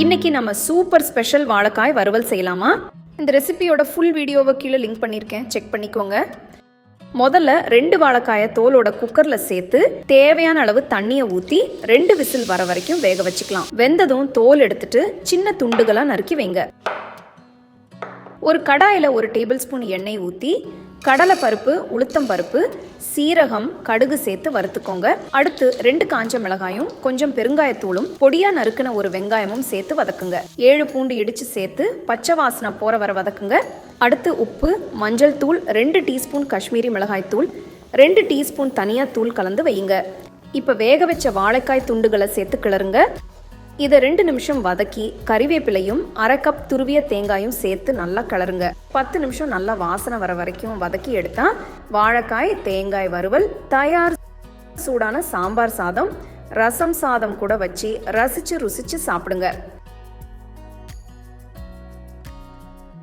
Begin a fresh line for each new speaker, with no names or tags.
இன்னைக்கு நம்ம super special வாழைக்காய் வறுவல் செய்யலாமா? இந்த ரெசிபியோட ஃபுல் வீடியோவை கீழே லிங்க் பண்ணியிருக்கேன். செக் பண்ணிக்கோங்க. முதல்ல ரெண்டு வாழைக்காயை தோலோட குக்கரில் சேர்த்து தேவையான அளவு தண்ணியை ஊற்றி ரெண்டு விசில் வர வரைக்கும் வேக வச்சுக்கலாம். வெந்ததும் தோல் எடுத்துட்டு சின்ன துண்டுகளாக நறுக்கி வைங்க. ஒரு கடாயில் ஒரு டேபிள் ஸ்பூன் எண்ணெய் ஊற்றி கடலை பருப்பு உளுத்தம் பருப்பு சீரகம் கடுகு சேர்த்து வறுத்துக்கோங்க. அடுத்து ரெண்டு காஞ்ச மிளகாயும் கொஞ்சம் பெருங்காயத்தூளும் பொடியா நறுக்கின ஒரு வெங்காயமும் சேர்த்து வதக்குங்க. ஏழு பூண்டு இடிச்சு சேர்த்து பச்சை வாசனை போற வர வதக்குங்க. அடுத்து உப்பு மஞ்சள் தூள் ரெண்டு டீஸ்பூன் காஷ்மீரி மிளகாய் தூள் ரெண்டு டீஸ்பூன் தனியா தூள் கலந்து வையுங்க. இப்போ வேக வச்ச வாழைக்காய் துண்டுகளை சேர்த்து கிளறுங்க. இதை ரெண்டு நிமிஷம் வதக்கி கறிவேப்பிலையும் அரை கப் துருவிய தேங்காயும் சேர்த்து நல்லா கலருங்க பத்து நிமிஷம் நல்லா வாசனை வர வரைக்கும் வதக்கி எடுத்தா வாழைக்காய் தேங்காய் வறுவல் தயார் சூடான சாம்பார் சாதம் ரசம் சாதம் கூட வச்சு ரசிச்சு ருசிச்சு சாப்பிடுங்க.